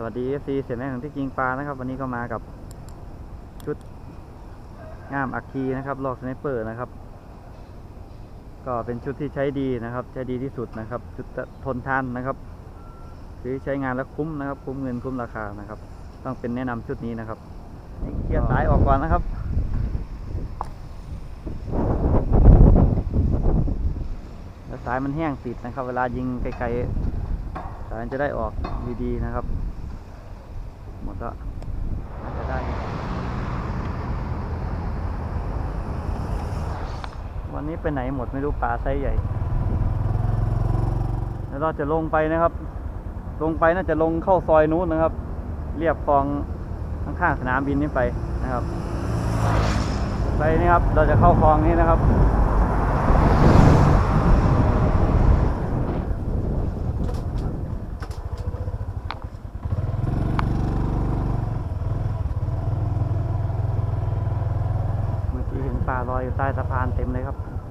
สวัสดี FC เสียแม่ของที่จริงปลานะครับ วันนี้ก็มากับชุดง่ามอัคคีนะครับลอกสไนเปอร์นะครับ ก็เป็นชุดที่ใช้ดีนะครับ ใช้ดีที่สุดนะครับ ชุดทนทานนะครับซื้อใช้งานแล้วคุ้มนะครับ คุ้มเงินคุ้มราคานะครับ ต้องเป็นแนะนำชุดนี้นะครับเคลียร์สายออกก่อนนะครับแล้วสายมันแห้งติดนะครับ เวลายิงไกลๆสายมันจะได้ออกดีๆนะครับ มดแล้วน่าจะได้วันนี้ไปไหนหมดไม่รู้ปลาไซส์ใหญ่แล้วเราจะลงไปนะครับ ลงไปน่าจะลงเข้าซอยนู้นนะครับ เรียบคลองข้างๆสนามบินนี้ไปนะครับ ไปนี่ครับ เราจะเข้าคลองนี้นะครับ เมื่อกี้เห็นปลาล อยอยู่ใต้สะพานเต็มเลยครับโอ้โห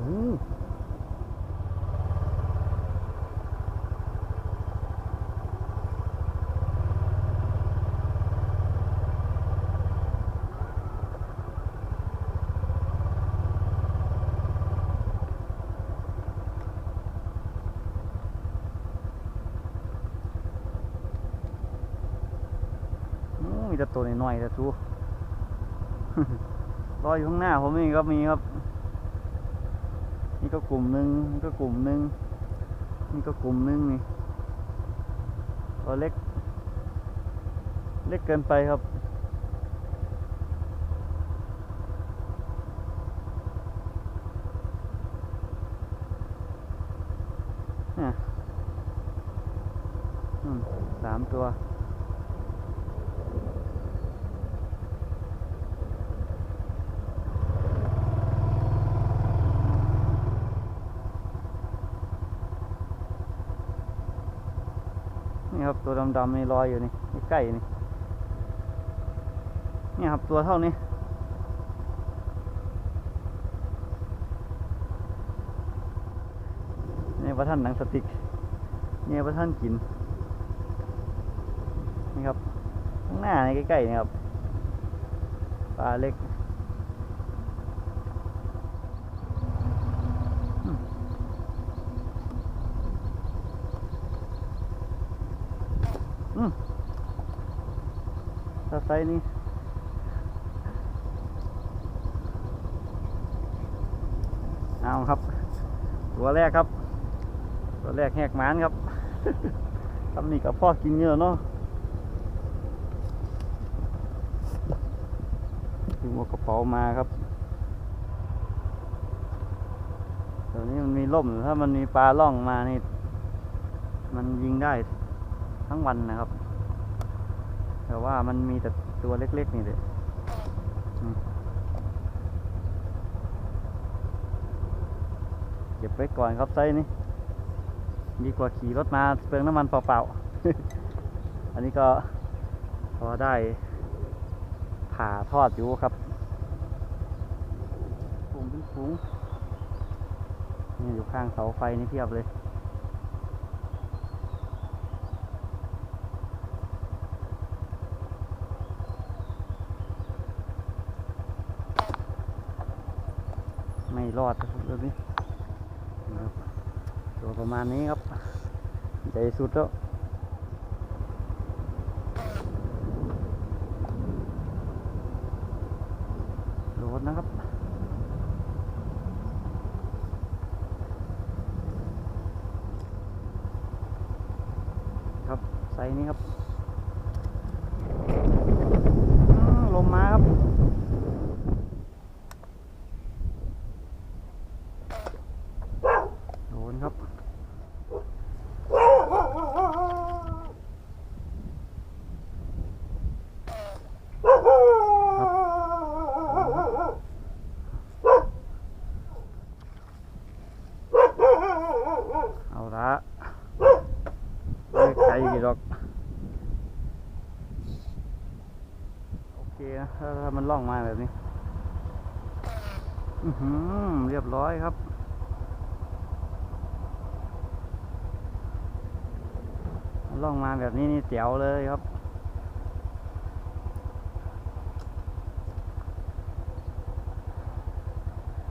อู้มีแต่ตัวน้อยๆแต่ทู รออยู่ข้างหน้าผมนี่ก็มีครับ นี่ก็กลุ่มหนึ่งนี่ก็กลุ่มหนึ่งนี่ก็กลุ่มหนึ่งนี่ตัวเล็ก เล็กเกินไปครับสามตัว นี่ครับตัวดำๆนี่ลอยอยู่นี่ใกล้ๆนี่นี่ครับตัวเท่านี้นี่ประท่านหนังสติกนี่ประท่านกินนี่ครับข้างหน้าในใกล้ๆนี่ครับปลาเล็กอืม อืมถ้า ไซนี้เอาครับ ตัวแรกครับ ตัวแรกแหกหมานครับทำนี่กับพ่อกินเยอะเนาะถึงหัวกระเป๋ามาครับตอนนี้มันมีล่มถ้ามันมีปลาล่องมานี่ มันยิงได้ทั้งวันนะครับ แต่ว่ามันมีแต่ตัวเล็ก ๆ นี่เลยเก็บไว้ก่อนครับไซนี้ดีกว่าขี่รถมาเปลืองน้ำมันเปล่าๆ อันนี้ก็พอได้ผ่าทอดอยู่ครับฝูงเป็นฝูงนี่อยู่ข้างเสาไฟนี่เพียบเลย รอดครับแบบนี้นะครับตัวประมาณนี้ครับใหญ่สุดแล้วโหลดนะครับครับไซส์นี้ครับลมมาครับ โดน ครับ เอาละไม่ไกลกี่ดอก โอเคนะถ้ามันล่องมาแบบนี้ เรียบร้อยครับ ล่องมาแบบนี้นี่เสียวเลยครับ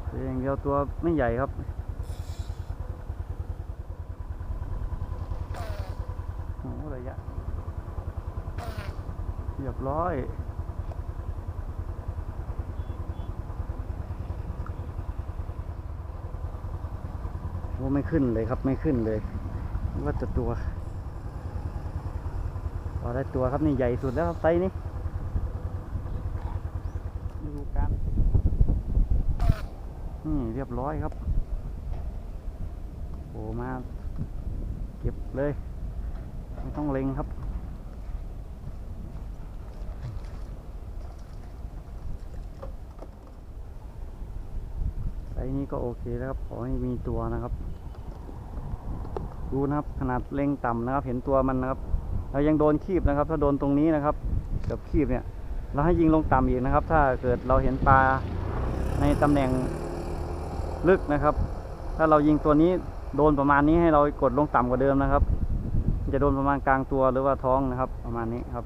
เพียงเดียวตัวไม่ใหญ่ครับโอ้ระยะเรียบร้อยโอ้ไม่ขึ้นเลยครับไม่ขึ้นเลย ว่าจะตัว อได้ตัวครับนี่ใหญ่สุดแล้วครับไซนี้ดูกันนี่เรียบร้อยครับโอ้มาเก็บเลย ไม่ต้องเล็งครับไซนี้ก็โอเคแล้วครับขอให้มีตัวนะครับ ดูนะครับขนาดเล็งต่ำนะครับ เห็นตัวมันนะครับ เรายังโดนคีบนะครับ ถ้าโดนตรงนี้นะครับกับคีบเนี่ย เราให้ยิงลงต่ำอีกนะครับ ถ้าเกิดเราเห็นปลาในตำแหน่งลึกนะครับ ถ้าเรายิงตัวนี้โดนประมาณนี้ให้เรากดลงต่ำกว่าเดิมนะครับ จะโดนประมาณกลางตัวหรือว่าท้องนะครับ ประมาณนี้ครับ